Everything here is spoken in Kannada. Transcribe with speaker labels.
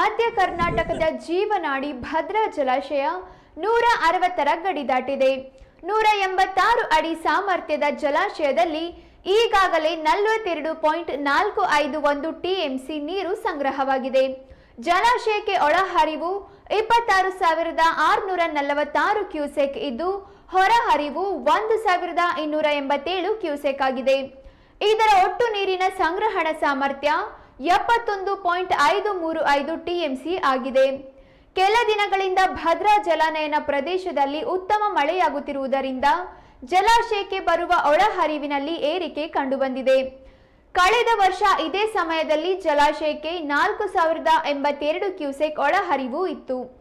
Speaker 1: ಮಧ್ಯ ಕರ್ನಾಟಕದ ಜೀವನಾಡಿ ಭದ್ರಾ ಜಲಾಶಯ ನೂರ ಅರವತ್ತರ ಗಡಿ ದಾಟಿದೆ. ನೂರ ಎಂಬತ್ತಾರು ಅಡಿ ಸಾಮರ್ಥ್ಯದ ಜಲಾಶಯದಲ್ಲಿ ಈಗಾಗಲೇ ನಲವತ್ತೆರಡು ಪಾಯಿಂಟ್ ನಾಲ್ಕು ಐದು ಒಂದು ಟಿಎಂಸಿ ನೀರು ಸಂಗ್ರಹವಾಗಿದೆ. ಜಲಾಶಯಕ್ಕೆ ಒಳಹರಿವು ಇಪ್ಪತ್ತಾರು ಸಾವಿರದ ಆರುನೂರ ನಲವತ್ತಾರು ಕ್ಯೂಸೆಕ್ ಇದ್ದು ಹೊರಹರಿವು ಒಂದು ಸಾವಿರದ ಇನ್ನೂರ ಎಂಬತ್ತೇಳು ಕ್ಯೂಸೆಕ್ ಆಗಿದೆ. ಇದರ ಒಟ್ಟು ನೀರಿನ ಸಂಗ್ರಹಣ ಸಾಮರ್ಥ್ಯ ಎಪ್ಪತ್ತೊಂದು ಪಾಯಿಂಟ್ ಐದು ಮೂರು ಐದು ಟಿಎಂಸಿ ಆಗಿದೆ. ಕೆಲ ದಿನಗಳಿಂದ ಭದ್ರಾ ಜಲಾನಯನ ಪ್ರದೇಶದಲ್ಲಿ ಉತ್ತಮ ಮಳೆಯಾಗುತ್ತಿರುವುದರಿಂದ ಜಲಾಶಯಕ್ಕೆ ಬರುವ ಒಳಹರಿವಿನಲ್ಲಿ ಏರಿಕೆ ಕಂಡುಬಂದಿದೆ. ಕಳೆದ ವರ್ಷ ಇದೇ ಸಮಯದಲ್ಲಿ ಜಲಾಶಯಕ್ಕೆ ನಾಲ್ಕು ಸಾವಿರದ ಎಂಬತ್ತೆರಡು ಕ್ಯೂಸೆಕ್ ಒಳಹರಿವು ಇತ್ತು.